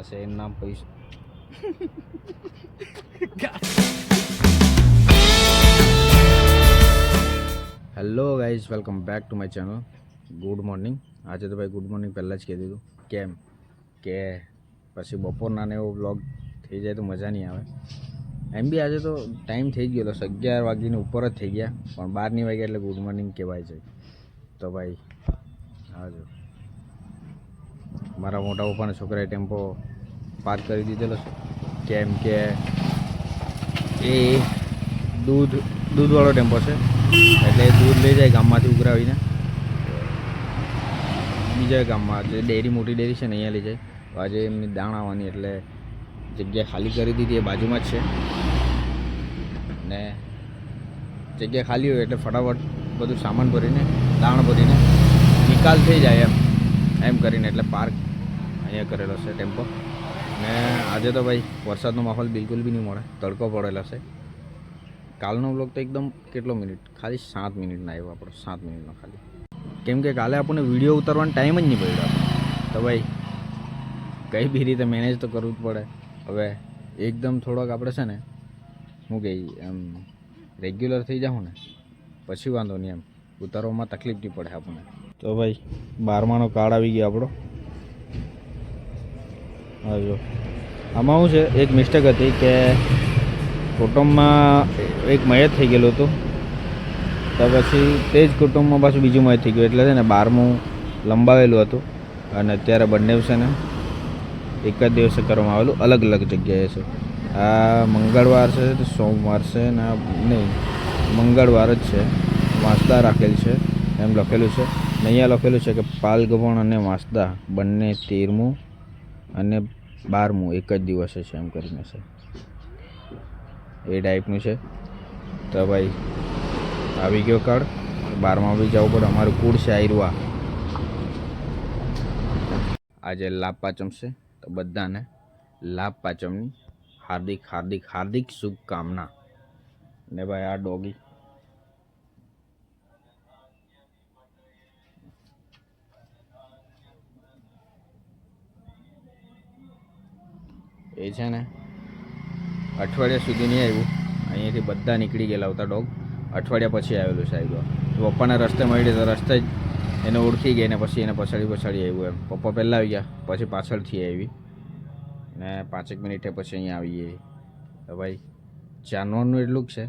આ શહેરનું નામ પૈસા hello guys welcome back to my channel good morning આજે તો ભાઈ ગુડ મોર્નિંગ પહેલાં જ કહી દીધું. કેમ? કે પછી બપોરના એવો બ્લોગ થઈ જાય તો મજા નહીં આવે. એમ બી આજે તો ટાઈમ થઈ ગયો. તો અગિયાર વાગીને ઉપર જ થઈ ગયા. પણ બાર નહીં વાગ્યા એટલે ગુડ મોર્નિંગ કહેવાય છે. તો ભાઈ આવજો મારા મોટા પપ્પાના છોકરાએ ટેમ્પો પાર્ક કરી દીધેલો છે. કેમ કે એ દૂધ, દૂધવાળો ટેમ્પો છે. એટલે દૂધ લઈ જાય ગામમાંથી ઉઘરાવીને. બીજા ગામમાં જે ડેરી, મોટી ડેરી છે ને અહીંયા લઈ જાય. આજે એમની દાણ આવવાની, એટલે જગ્યા ખાલી કરી દીધી, એ બાજુમાં જ છે. ને જગ્યા ખાલી હોય એટલે ફટાફટ બધું સામાન ભરીને, દાણ ભરીને નિકાલ થઈ જાય એમ એમ કરીને એટલે પાર્ક અહીંયા કરેલો છે ટેમ્પો. ને આજે તો ભાઈ વરસાદનો માહોલ બિલકુલ બી નહીં મળે. તડકો પડેલો છે. કાલનો બ્લોગ તો એકદમ કેટલો મિનિટ? ખાલી સાત મિનિટના આવ્યો આપણો. સાત મિનિટનો ખાલી. કેમ કે કાલે આપણને વીડિયો ઉતારવાનો ટાઈમ જ નહીં પડ્યો તો ભાઈ, કઈ બી રીતે મેનેજ તો કરવું જ પડે. હવે એકદમ થોડોક આપણે છે ને, હું કહી એમ રેગ્યુલર થઈ જાઉં ને, પછી વાંધો નહીં એમ. ઉતારવામાં તકલીફ નહીં પડે આપણને. તો ભાઈ, બારમાનો કાર્ડ આવી ગયો આપણો. હા જો આમાં શું છે, એક મિસ્ટેક હતી કે કુટુંબમાં એક મયત થઈ ગયેલું હતું. તો પછી તે જ કુટુંબમાં પાછું બીજું મયત થઈ ગયું. એટલે છે ને બારમું લંબાવેલું હતું. અને અત્યારે બંને છે ને એક જ દિવસે કરવામાં આવેલું. અલગ અલગ જગ્યાએ છે. આ મંગળવાર છે, તો સોમવાર છે ને નહીં, મંગળવાર જ છે. વાંસદા રાખેલ છે, એમ લખેલું છે. ને અહીંયા લખેલું છે કે પાલગવણ અને વાંસદા બંને તેરમું અને બારમું એક જ દિવસે છે એમ કરીને છે. એ ટાઈપનું છે. તો ભાઈ, આવી ગયો કાર્ડ બારમાં બી જવું પડે. અમારું કુળ છે આયરવા. આજે લાભ પાચમ છે. તો બધાને લાભ પાચમની હાર્દિક હાર્દિક હાર્દિક શુભકામના. ને ભાઈ આ ડોગી એ છે ને, અઠવાડિયા સુધી નહીં આવ્યું અહીંયાથી બધા નીકળી ગયેલા હતા ડોગ. અઠવાડિયા પછી આવેલું સાહેબ. તો પપ્પાને રસ્તે મળી તો રસ્તે જ એને ઓળખી ગઈ ને પછી એને પછાડી પછાડી આવ્યું એમ. પપ્પા પહેલાં આવી ગયા, પછી પાછળથી આવી. ને પાંચેક મિનિટે પછી અહીંયા આવીએ તો ભાઈ, જાનવરનું એટલું જ છે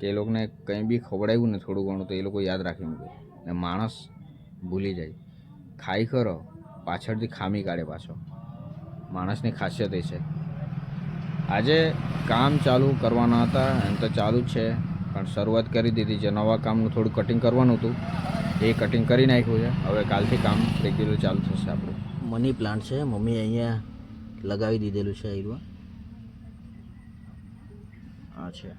કે એ લોકોને કંઈ બી ખવડાવ્યું ને થોડું ઘણું તો એ લોકો યાદ રાખી મૂકે ને માણસ ભૂલી જાય. ખાઈ ખરો, પાછળથી ખામી કાઢે પાછો. માણસની ખાસિયત એ છે. આજે કામ ચાલુ કરવાના હતા એમ તો ચાલુ જ છે. પણ શરૂઆત કરી દીધી છે નવા કામનું થોડું કટિંગ કરવાનું હતું. એ કટિંગ કરી નાખ્યું છે. હવે કાલથી કામ રેગ્યુલર ચાલુ થશે આપણું. મની પ્લાન્ટ છે. મમ્મી અહીંયા લગાવી દીધેલું છે આયરું આ છે.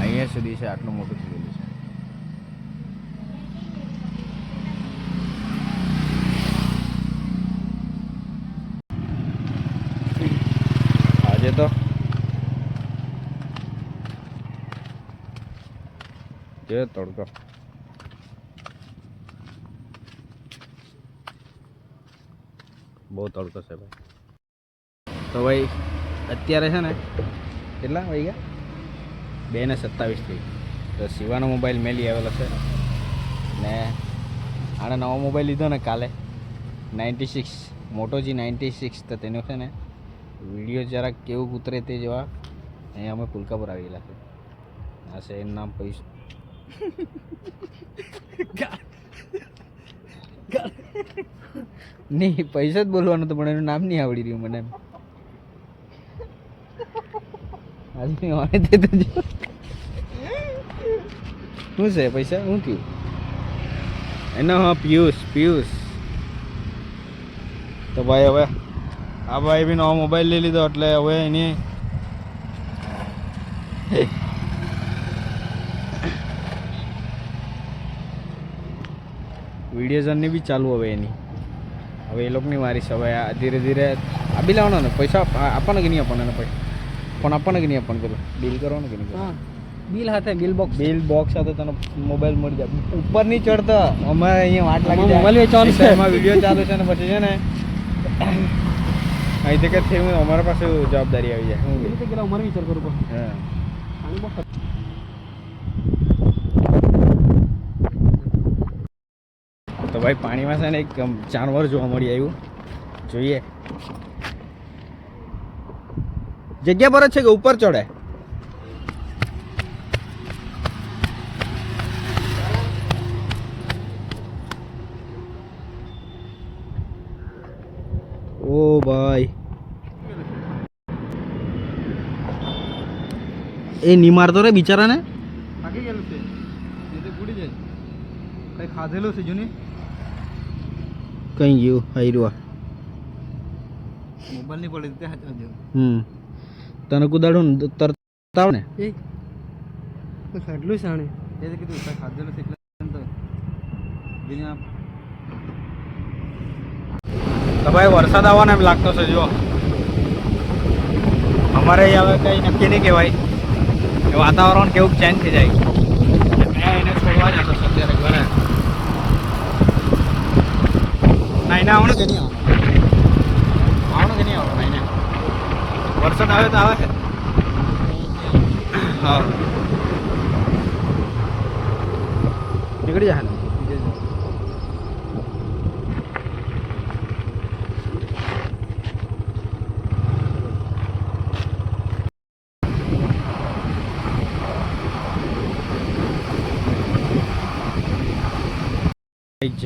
અહીંયા સુધી છે આટલું મોટું થઈ ગયેલું છે તો. જે તડકો. બહુ તડકો છે ભાઈ. તો ભાઈ, અત્યારે છે ને કેટલા વાગ્યા બે ને સત્તાવીસ થઈ તો શિવાનો મોબાઈલ મેલી આવેલો છે. ને આણે નવો મોબાઈલ લીધો ને કાલે. Ninety six Moto G ninety six તો તેનો છે ને વીડિયો જરાક કેવું ઉતરે તે જેવા. અહીંયા અમે પુલકા પર આવેલા છે. આ શહેર નામ પૈસા નહીં, પૈસા જ બોલવાનું તો પણ એનું નામ નહીં આવડી રહ્યું મને આજે આવે તે તો શું છે પૈસા? શું થયું? એનો હા, પિયુષ પિયુષ. તો ભાઈ હવે આ ભાઈ બી નવો મોબાઈલ લઈ લીધો એટલે હવે એની વીડિયો જર્ની બી ચાલુ હવે એની. હવે એ લોકોની વારી છે હવે આ ધીરે ધીરે આ બી લાવવાનો ને પૈસા આપવાનો કે નહીં આપવાનો એને પૈસા ફોન આપવાનો કે નહીં આપવાનો પેલો? બિલ કરવાનો કે નહીં? બિલ સાથે બિલ બોક્સ બિલ બોક્સ સાથે તને મોબાઈલ મળી જાય. ઉપર નહીં ચડતો. અમારે અહીંયા વાટ લાગી જાય. મોબાઈલ વેચવાનું છે. એમાં વીડિયો ચાલુ છે ને પછી છે ને અહીંથી કે થયું અમારા પાસે જવાબદારી આવી જાય. હું રીતે ગયેલા અમારે વિચાર કરવો પડે. હા. તો ભાઈ પાણીમાં છે ને એક જાનવર જોવા મળી આવ્યું. જોઈએ. જગ્યા પર જ છે કે ઉપર ચડે? ઓ ભાઈ. એ ની મારતો રે બિચારાને. થાકી ગયેલું છે. એ તો ગુડી જાય. કઈ ખાધેલું છે જૂની? કઈ ગયું હાઈરવા. મોબાઈલની પડી તે હાથ જો હમ. તને કુદાડું ને તરતા આવે ને. એ. તો સાડલું આણે. એ તો કીધું કઈ ખાધેલું છે એટલે તો. બીજા તો ભાઈ વરસાદ આવવાનો એમ લાગતો છે જો અમારે હવે કંઈ નક્કી નહીં કહેવાય. કે વાતાવરણ કેવું ચેન્જ થઈ જાય. મેં એને છોડવા જતો છું અત્યારે ઘરે. ના એને આવવાનું કે નહીં આવવાનું? આવવાનું કે નહીં આવવાનું એને? વરસાદ આવે તો આવે. હા. નીકળી જાય ને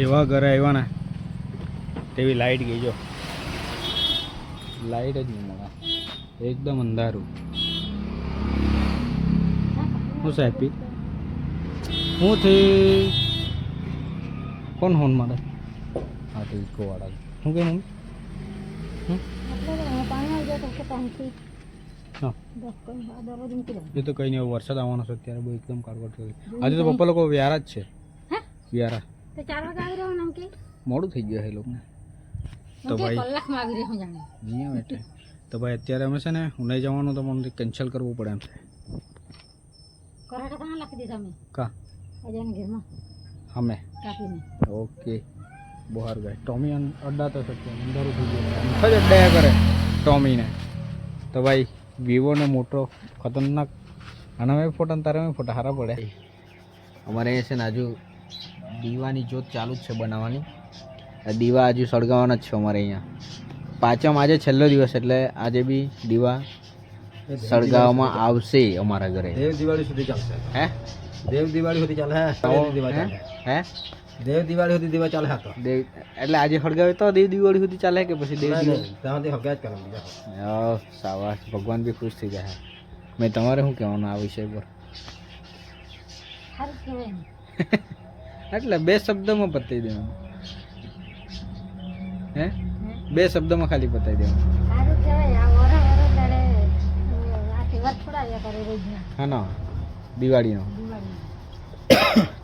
જેવા ઘરે આવ્યા ને તેવી લાઈટ ગઈ જો. લાઈટ જ નહીં મળે. એકદમ અંધારું. શું સાહેબી હું થઈ કોણ હોન મારે? હા તો ઇકો વાળા શું કે મમ્મી એ તો કઈ નહીં વરસાદ આવવાનો છે અત્યારે બહુ એકદમ કારગર કરી. આજે તો પપ્પા લોકો વ્યારા જ છે. વ્યારા. તો ચાર વાગે આવી રહ્યો કે મોડું થઈ ગયું છે લોકોને. તો કે ભાઈ કલાકમાં આવી રહ્યો જાણે. નહીં એટલે તો ભાઈ અત્યારે અમે છે ને ઉનાઈ જવાનું તો મને કેન્સલ કરવું પડે એમ. કરાટા કણા લખી દીધા મેં કા? અજાને ઘરમાં. અમે? કાપીને. ઓકે. બહાર ગયા ટોમી અડ્ડાતો છે ત્યાં અંધારું થઈ ગયું. જ અડ્ડાયા કરે ટોમીને. તો ભાઈ વિવોને મોટો ખતરનાક. આના મેં ફોટા તારે તારા મેં ફોટા સારા પડે. અમારે અહીંયા છે ને હજુ દીવાની જોત ચાલુ જ છે બનાવવાની. આ દીવા હજુ સળગાવવાના જ છે અમારે અહીંયા. પાંચમ આજે છેલ્લો દિવસ એટલે આજે બી દીવા સળગાવવામાં આવશે અમારા ઘરે. દેવ દિવાળી સુધી ચાલશે. હે? દેવ દિવાળી સુધી ચાલે હે? દીવા ચાલે. હે? દેવ દિવાળી સુધી દીવા ચાલે હા તો. દેવ એટલે આજે સળગાવે તો દેવ દિવાળી સુધી ચાલે કે પછી દેવ દિવાળી? ત્યાંથી હગ્યા જ કરવાનું બીજા ઓ સાવાસ ભગવાન બી ખુશ થઈ જાય. મેં તમારે શું કહેવાનું આ વિષય પર? સારું કહેવાય ને એટલે બે શબ્દમાં પતાવી દેવાનું. હે? બે શબ્દમાં ખાલી પતાવી દેવાનું. હા ના. દિવાળીનો.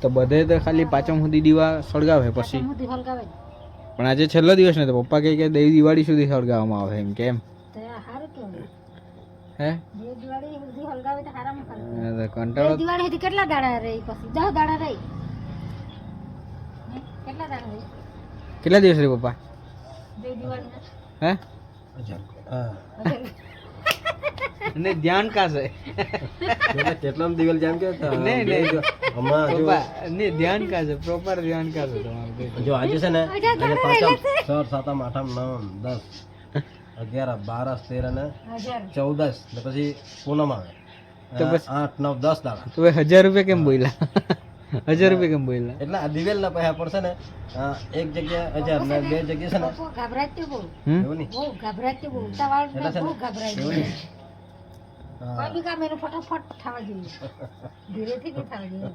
તો બધે તો ખાલી પાંચમ સુધી દીવા સળગાવે પછી. પણ આજે છેલ્લો દિવસ ને તો પપ્પા કહે કે દેવી દિવાળી સુધી સળગાવવામાં આવે એમ કેમ હે? કંટાળો. દિવાળી સુધી કેટલા દાડા રહી પછી? દસ દાડા રહી? કેટલા દાડા રહી કેટલા દિવસ રે પપ્પા બે દિવાળીના હે હા ને ધ્યાન કાશે એટલે કેટલામ દિવાળી જેમ કે નહીં, નહીં. હમણાં જો પપ્પા ને ધ્યાન કાશે પ્રોપર ધ્યાન કાશે તમારું જો આજે છે ને અઢાર આજે દાડા પાંચમ રહેલા છ સાતમ આઠમ નવમ દસ અગિયાર બાર તેર અને હજાર ચૌદસ ને પછી પૂનમ આવે તો પછી- આઠ નવ દસ દાડા તો ભાઈ હજાર રૂપિયા કેમ બોલ્યા હજાર રૂપિયા કેમ બોલ્યા? એટલે આ દિવેલ ના પૈસા પડશે ને એક જગ્યા હજાર ને બે જગ્યા છે ને બહુ તે બહુ. એવું નહીં? બહુ ગભરાટ બહુ. ઉતાવળ એટલે બહુ ગભરાય એવું નહીં? કોઈ બી કામ એનું ફટાફટ થવા જોઈએ. ધીરેથી નહીં થવા જોઈએ.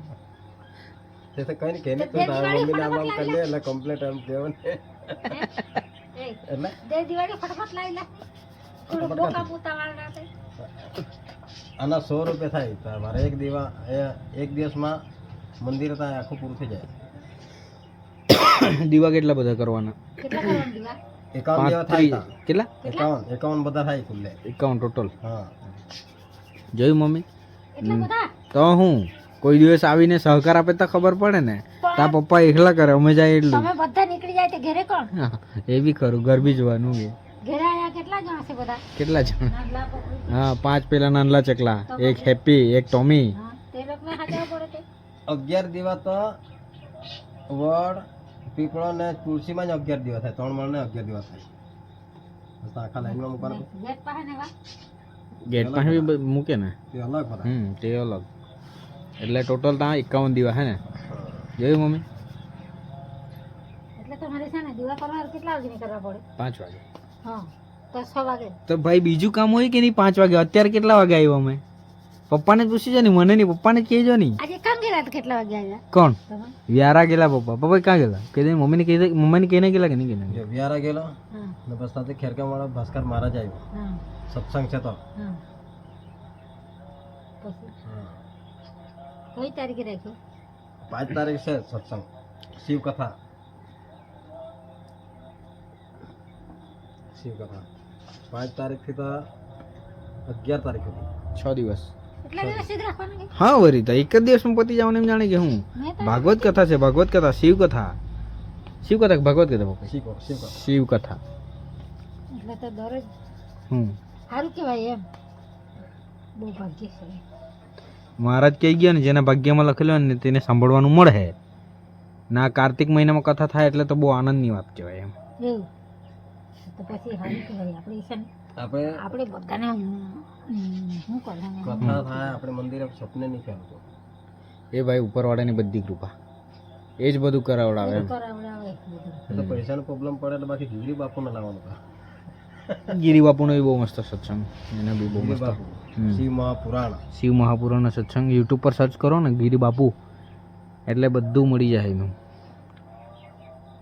તે તો કઈ કેને તો તારા દિવાળી મમ્મીને આમ આમ કરી લે એટલે કમ્પ્લીટ એમ કહેવો ને. એટલે? દે દિવાળી ફટાફટ લાવી લે. થોડું બહુ કામ ઉતાવળ ના થાય. આના સો રૂપિયા થાય તો મારે એક દીવા એ એક દિવસમાં મંદિર ત્યાં આખું પૂરું થઈ જાય. દીવા કેટલા બધા કરવાના? કેટલા એકાવન દીવા થાય કેટલા? એકાવન એકાવન બધા થાય કુલ્લે એકાવન ટોટલ હા. જોયું મમ્મી? તો હું કોઈ દિવસ આવીને સહકાર આપે તો ખબર પડે ને. તા પપ્પા એકલા કરે અમે જાય એટલું. તમે બધા નીકળી જાય તે ઘરે કોણ? એ બી ખરું ઘર બી જોવાનું કે ઘરે આયા કેટલા જણા છે બધા? કેટલા જણા? હા પાંચ પેલા નાનલા ચકલા. એક હેપી એક ટોમી. તે લોકોને તે અગિયાર દિવસ તો વડ પીપળો ને તુલસીમાં જ અગિયાર દિવસ થાય. ત્રણ મળને અગિયાર દિવસ થાય. બસ આખા લાઈનમાં મૂકવાનું. ગેટ પાસે ને વા. ગેટ પાસે બી બ- મૂકે ને? તે અલગ બધા. હમ તે અલગ. એટલે ટોટલ ત્યાં એકાવન દિવસ હે ને? જોયું મમ્મી? એટલે તમારે છે ને દીવા કરવા કેટલા વાગે નીકળવા પડે? પાંચ વાગે. હા તો છ વાગે. તો ભાઈ બીજું કામ હોય કે નહીં પાંચ વાગે? અત્યારે કેટલા વાગે આવ્યો અમે? પપ્પાને પૂછી જો ને મને નહીં પપ્પાને કહેજો નહીં. આજે કામ ગયેલા કેટલા વાગે આવ્યા કોણ? વ્યારા ગયેલા પપ્પા. પપ્પા ક્યાં ગયેલા? કે દે મમ્મીને કહી દે મમ્મીને કહીને ગયેલા કે નહીં કહીને જો વિહારા ગયેલો. હા. ને બસ સાથે ખેરકાવાળા ભાસ્કર મહારાજ આવ્યો. હા. સત્સંગ છે તો. કઈ તારીખે રાખ્યો? પાંચ તારીખ છે સત્સંગ. શિવ કથા શિવ કથા પાંચ તારીખથી તો અગિયાર તારીખ. સુધી છ દિવસ. હા. વરી તો એક જ દિવસમાં પતી જવાનું એમ જાણે કે હું? ભાગવત કથા છે ભાગવત કથા શિવ કથા. શિવ કથા ભાગવત કથા શિવ કથા શિવ કથા. એટલે તો દરરોજ હમ સારું કહેવાય એમ. બહુ ભાગ્ય છે. મહારાજ કહી ગયા ને જેના ભાગ્યમાં લખેલું હોય ને તેને સાંભળવાનું મળે. ના કાર્તિક મહિનામાં કથા થાય એટલે તો બહુ આનંદની વાત કહેવાય એમ. તો પછી આપણે આપણે આપણે બધાને શું કરવાનું કથા થાય આપણે મંદિરે સપને નહીં કહેવું એ ભાઈ ઉપરવાળાની બધી કૃપા. એ જ બધું કરાવડાવે તો પૈસાનો પ્રોબ્લેમ પડે એટલે બાકી ગીરી બાપુને લાવવાનું ગીરી બાપુનો બી બહુ મસ્ત સત્સંગ. એના બી બહુ મસ્ત. શિવ મહાપુરાણ. શિવ મહાપુરાણ સત્સંગ. યુટ્યુબ પર સર્ચ કરો ને ગિરી બાપુ. એટલે બધું મળી જાય એનું.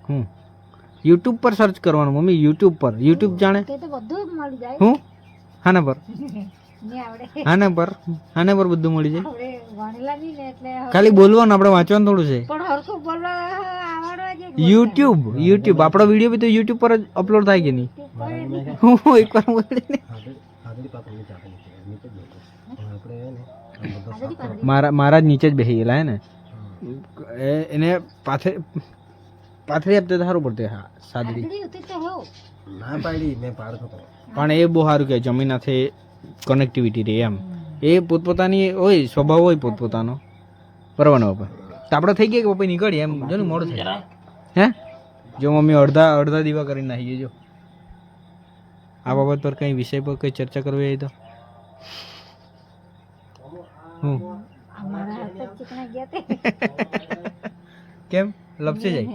હું યુટ્યુબ પર સર્ચ કરવાનું મમ્મી. યુટ્યુબ પર. યુટ્યુબ જાણે? તે બધું મળી જાય. હું? હાના પર. ને આપણે હાના પર. હાના પર બધું મળી જાય. ખાલી બોલવાનું આપણે વાંચવાનું થોડું છે. પણ હરખું બોલવા આવડવા જોઈએ યુટ્યુબ યુટ્યુબ આપણો વીડિયો બી તો યુટ્યુબ પર જ અપલોડ થાય કે નહીં? હું એકવાર બોલી. મારા મારા જ નીચે જ બેસી ગયેલા હે ને? એ એને પાથે પાથરી આપતે તો સારું પડતે હા હોવ ના પાડી મેં પાડતો હતો પણ એ બહુ સારું કે જમીન સાથે કનેક્ટિવિટી રહે એમ. એ પોતપોતાની હોય સ્વભાવ હોય પોતપોતાનો. પરવાનો બાપા. તો આપણે થઈ ગયા કે પપ્પા નીકળીએ એમ? જો ને મોડું થાય હે? જો મમ્મી અડધા અડધા દીવા કરીને નાખી જો આ બાબત પર કંઈ વિષય પર કંઈ ચર્ચા કરવી હોય તો? હું? કેમ? લપસી જાય?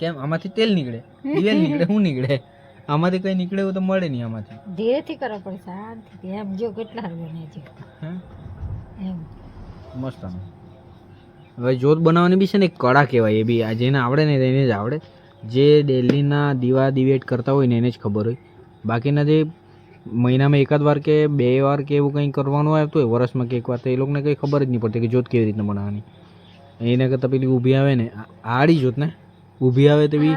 કેમ? આમાંથી તેલ નીકળે. દિવેલ નીકળે શું નીકળે. આમાંથી કંઈ નીકળે એવું તો મળે નહીં આમાંથી. ધીરેથી કરવા પડે શાંતિથી. એમ જો કેટલા બને છે. એમ. મસ્ત આમ. હવે જોત બનાવવાની બી છે ને કળા કહેવાય એ બી. આ જેને આવડે ને એને જ આવડે. જે ડેલીના દીવા દિવેટ કરતા હોય ને એને જ ખબર હોય. બાકીના જે મહિનામાં એકાદ વાર કે બે વાર કે એવું કંઈ કરવાનું આવતું હોય વર્ષમાં કે એક વાર તો એ લોકોને કંઈ ખબર જ નહીં પડતી કે જોત કેવી રીતના બનાવવાની. એના કરતાં પેલી ઊભી આવે ને આડી જોત ને. ઊભી આવે તેવી.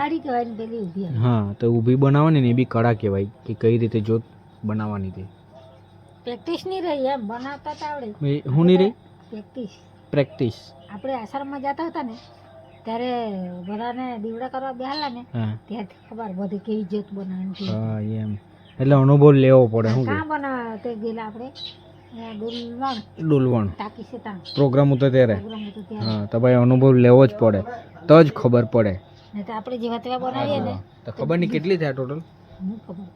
હા તો ઊભી બનાવવાની ને એ બી કળા કહેવાય કે કઈ રીતે જોત બનાવવાની તે. પ્રેક્ટિસ નહીં રહી એમ બનાવતા તો આવડે. હું નહીં રહી? પ્રેક્ટિસ પ્રેક્ટિસ આપણે આશ્રમમાં જતા હતા ને ત્યારે બધાને દીવડા કરવા બેહાલા ને ત્યાંથી ખબર બધી કેવી જોત બનાવવાની હા એમ. એટલે અનુભવ લેવો પડે શું કે? બનાવવા તે ગયેલા આપણે? ડોલવણ. પ્રોગ્રામ હતો ત્યારે. હા તો ભાઈ અનુભવ લેવો જ પડે. તો જ ખબર પડે. ને તો આપણે જેવા તેવા બનાવીએ ને તો ખબર નહીં કેટલી થાય ટોટલ હું ખબર.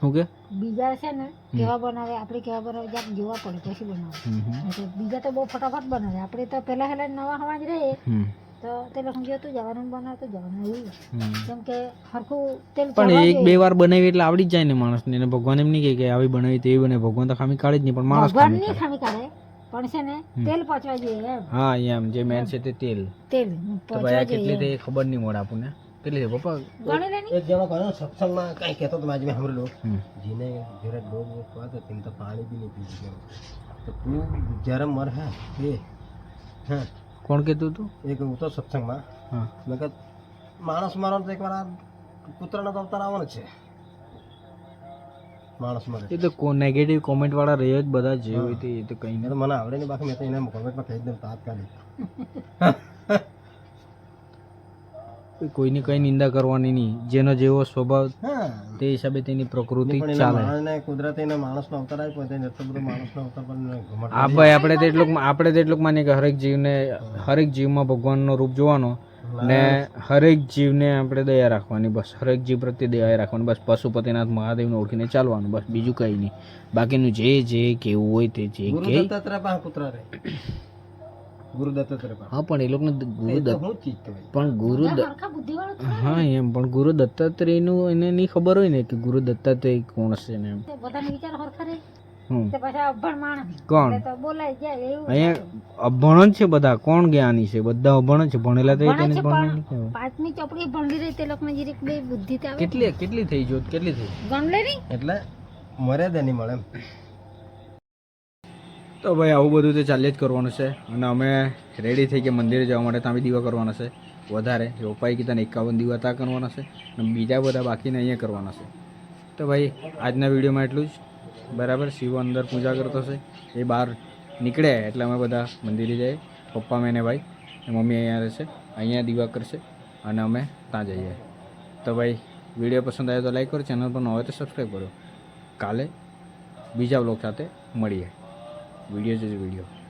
શું કે? બીજા છે ને કેવા બનાવે આપણે કેવા બનાવે જરાક જોવા પડે પછી બનાવે. બીજા તો બહુ ફટાફટ બનાવે. આપણે તો પહેલા પહેલા નવા હવા જ રહીએ. તો તેલ હતું જવાનું બનાવતું જવાનું એવું કેમ કે હરખું તેલ પણ એક બે વાર બનાવી એટલે આવડી જ જાય ને માણસને. ભગવાન એમ નહીં કે આવી બનાવી તેવી બને ભગવાન તો ખામી કાઢે જ નહીં પણ માણસ ભગવાન નહીં ખામી કાઢે. પણ છે ને તેલ પચવા જોઈએ એમ. હા એમ જે મેન છે તે તેલ. તેલ તો ભાઈ કેટલી તે ખબર નહીં મળે આપણને કેટલી છે પપ્પા? ગણી લેની એક જણો કહ્યો ને સત્સંગમાં કઈ કહેતો તો આજે મેં સાંભળેલું. જીને જેને જ્યારે ડોગ હોય તો તેમ તો પાણી બી નહીં પીધું તો તું જ્યારે મર હે એ હા. કોણ કહેતું હતું? એક હું તો સત્સંગમાં. હા. મેં કહે માણસ મારો તો એકવાર આ કૂતરાનો તો અવતાર આવવાનો જ છે. માણસ મળે. એ તો નેગેટિવ કોમેન્ટ વાળા રહે જ બધા જે હોય તે એ તો કંઈ નહીં મને આવડે નહીં બાકી મેં તો એને કોમેન્ટમાં કહી દઉં તાત્કાલિક. કોઈની કઈ નિંદા કરવાની નહીં. જેનો જેવો સ્વભાવ તે હિસાબે તેની પ્રકૃતિ ચાલે. કુદરતે એને માણસનો અવતાર આપ્યો તેને એટલો બધો માણસનો અવતાર પણ ભાઈ આપણે તેટલું એટલું આપણે તેટલું માનીએ કે હરેક જીવને હરેક જીવમાં ભગવાનનો રૂપ જોવાનો. ને હરેક જીવને આપણે દયા રાખવાની બસ હરેક જીવ પ્રત્યે દયા રાખવાની બસ પશુપતિનાથ મહાદેવને ઓળખીને ચાલવાનું બસ બીજું કંઈ નહીં. બાકીનું જે જે કેવું હોય તે જે કે હા પણ એ લોકોને પણ ગુરુ. હા એમ પણ ગુરુ દત્તાત્રેયનું એને નહીં ખબર હોય ને કે ગુરુ દત્તાત્રેય કોણ છે ને એમ. કોણ? અહીંયા અભણ જ છે બધા. કોણ જ્ઞાની છે? બધા અભણ છે. ભણેલા તો તેને છે ભણે પણ નહીં કહેવાય. પાંચમી ચોપડી ભણલી રહી તે લોકોને જરીક બે બુદ્ધિ આવે. કેટલી કેટલી થઈ જોત? કેટલી થઈ? એટલે મર્યાદા નહીં મળે તો ભાઈ આવું બધું તો ચાલ્યા જ કરવાનું છે. અને અમે રેડી થઈ ગયા મંદિરે જવા માટે ત્યાં દીવા કરવાના છે. વધારે. રોપાઈ કીધા ને એકાવન દીવા ત્યાં કરવાના છે. અને બીજા બધા બાકીને અહીંયા કરવાના છે. તો ભાઈ આજના વિડીયોમાં એટલું જ. બરાબર, શિવ અંદર પૂજા કરતો છે એ બહાર નીકળે, એટલે અમે બધા મંદિરે જઈએ. પપ્પા મેં ને ભાઈ મમ્મી અહીંયા રહેશે અહીંયા દીવા કરશે, અને અમે ત્યાં જઈએ. તો ભાઈ, વીડિયો પસંદ આવ્યો તો લાઈક કરો, ચેનલ પર ન હોય તો સબસ્ક્રાઈબ કરો. કાલે બીજા બ્લોગ સાથે મળીએ. વીડિયો જ વીડિયો.